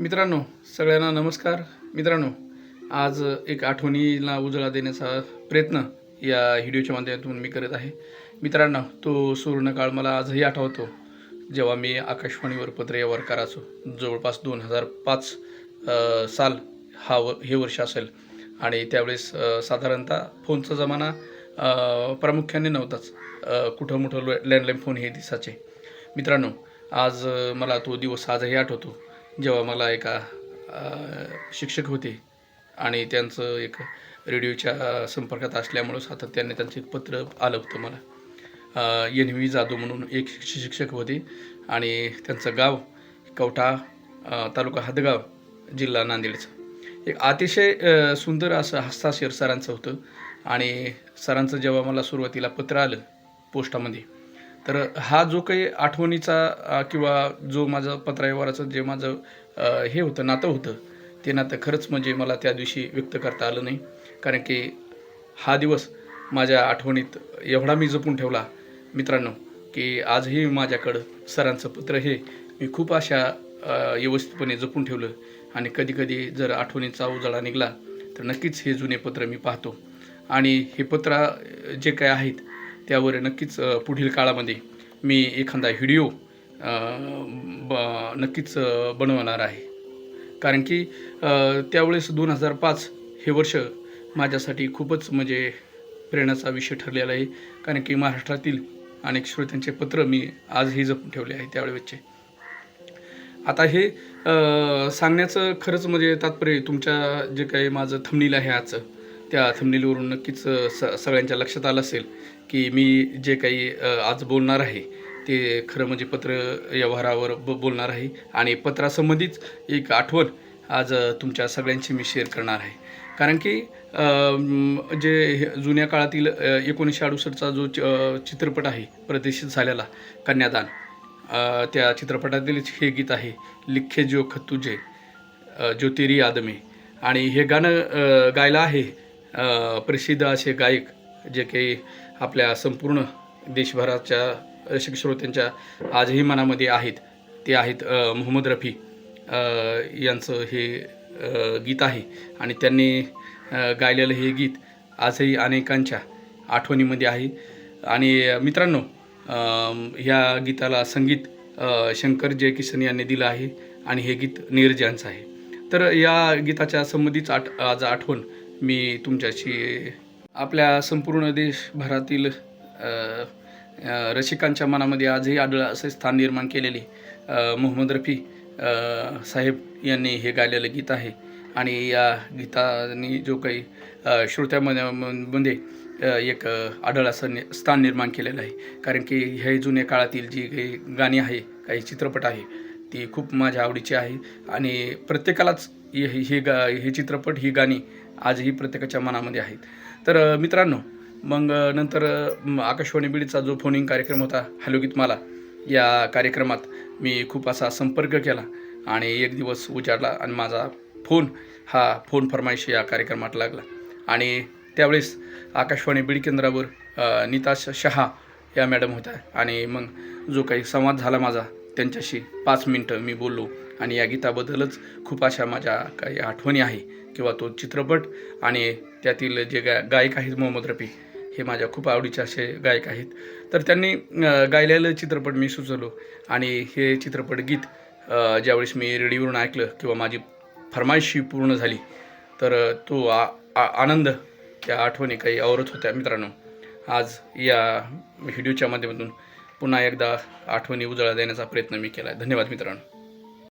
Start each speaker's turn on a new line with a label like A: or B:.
A: मित्रांनो सगळ्यांना नमस्कार. मित्रांनो आज एक आठवणीला उजळा देण्याचा प्रयत्न या व्हिडिओच्या माध्यमातून मी करत आहे. मित्रांनो तो सुवर्णकाळ मला आजही आठवतो. जेव्हा मी आकाशवाणीवर पत्र व्यवहार करायचो. जवळपास दोन हजार पाच साल हा व हे वर्ष असेल. आणि त्यावेळेस साधारणतः फोनचा जमाना प्रामुख्याने नव्हताच. कुठं मोठं लँडलाईन फोन हे दिसाचे मित्रांनो आज मला तो दिवस आजही आठवतो. जेव्हा मला एका शिक्षक होते आणि त्यांचं एक रेडिओच्या संपर्कात असल्यामुळं सातत्याने त्यांचं एक पत्र आलं होतं मला. एन व्ही जाधव म्हणून एक शिक्षक होते आणि त्यांचं गाव कवठा तालुका हदगाव जिल्हा नांदेडचं. एक अतिशय सुंदर असं हस्ताक्षर सरांचं होतं आणि सरांचं जेव्हा मला सुरुवातीला पत्र आलं पोस्टामध्ये तर हा जो काही आठवणीचा किंवा जो माझं पत्रव्यवहाराचं जे माझं हे होतं नातं होतं ते नातं खरंच म्हणजे मला त्या दिवशी व्यक्त करता आलं नाही. कारण की हा दिवस माझ्या आठवणीत एवढा मी जपून ठेवला मित्रांनो की आजही माझ्याकडं सरांचं पत्र हे मी खूप अशा व्यवस्थितपणे जपून ठेवलं. आणि कधीकधी जर आठवणीचा उजाळा निघाला तर नक्कीच हे जुने पत्र मी पाहतो. आणि हे पत्र जे काय आहेत त्यावर नक्कीच पुढील काळामध्ये मी एखादा व्हिडिओ ब नक्कीच बनवणार आहे. कारण की त्यावेळेस दोन हजार पाच हे वर्ष माझ्यासाठी खूपच म्हणजे प्रेरणाचा विषय ठरलेला आहे. कारण की महाराष्ट्रातील अनेक श्रोत्यांचे पत्र मी आजही जपून ठेवले आहे त्यावेळेचे आता हे सांगण्याचं खरंच म्हणजे तात्पर्य तुमच्या जे काही माझं थंबनील आहे आजचं. त्या थंबनेलवरून नक्कीच स सगळ्यांच्या लक्षात आलं असेल की मी जे काही आज बोलणार आहे ते खरं म्हणजे पत्र व्यवहारावर ब बोलणार आहे. आणि पत्रासंबंधीच एक आठवण आज तुमच्या सगळ्यांशी मी शेअर करणार आहे. कारण की जे हे जुन्या काळातील एकोणीसशे अडुसष्टचा जो च- चित्रपट आहे प्रदर्शित झालेला कन्यादान त्या चित्रपटातील हे गीत आहे लिखे जो खतुजे ज्योतिरी आदमे. आणि हे गाणं गायला गायलं आहे प्रसिद्ध असे गायक जे काही आपल्या संपूर्ण देशभराच्या रसिक श्रोत्यांच्या आजही मनामध्ये आहेत ते आहेत मोहम्मद रफी यांचं हे गीत आहे. आणि त्यांनी गायलेलं हे गीत आजही अनेकांच्या आठवणीमध्ये आहे. आणि मित्रांनो ह्या गीताला संगीत शंकर जयकिशन यांनी दिलं आहे आणि हे गीत नीरज यांचं आहे. तर या गीताच्या संबंधीच आठ आज आठवण मी तुमच्याशी आपल्या संपूर्ण देशभरातील रसिकांच्या मनामध्ये आजही आढळ असे स्थान निर्माण केलेले मोहम्मद रफी साहेब यांनी हे गायलेलं गीत आहे. आणि या गीताने जो काही श्रोत्यामध्ये मध्ये एक आढळ असं नि स्थान निर्माण केलेलं आहे. कारण की हे जुन्या काळातील जी काही गाणी आहे काही चित्रपट आहे ती खूप माझ्या आवडीची आहे. आणि प्रत्येकालाच हे हे गा हे चित्रपट ही गाणी आजही प्रत्येकाच्या मनामध्ये आहेत. तर मित्रांनो मग नंतर आकाशवाणी बीडचा जो फोनिंग कार्यक्रम होता हॅलो गीतमाला या कार्यक्रमात मी खूप असा संपर्क केला आणि एक दिवस उजाडला आणि माझा फोन हा फोन फरमाईशी या कार्यक्रमात लागला. आणि त्यावेळेस आकाशवाणी बीड केंद्रावर नीताश नीता शहा या मॅडम होत्या आणि मग जो काही संवाद झाला माझा त्यांच्याशी पाच मिनटं मी बोललो. आणि या गीताबद्दलच खूप अशा माझ्या काही आठवणी आहे किंवा तो चित्रपट आणि त्यातील जे गा गायक आहेत मोहम्मद रफी हे माझ्या खूप आवडीचे असे गायक आहेत. तर त्यांनी गायलेलं चित्रपट मी सुचवलो आणि हे चित्रपट गीत ज्यावेळेस मी रेडिओवरून ऐकलं किंवा माझी फरमाईशी पूर्ण झाली तर तो आ आ- आनंद त्या आठवणी काही आवरत होत्या मित्रांनो. आज या व्हिडिओच्या माध्यमातून पुन्हा एकदा आठवणी उजळा देण्याचा प्रयत्न मी केला आहे धन्यवाद मित्रांनो.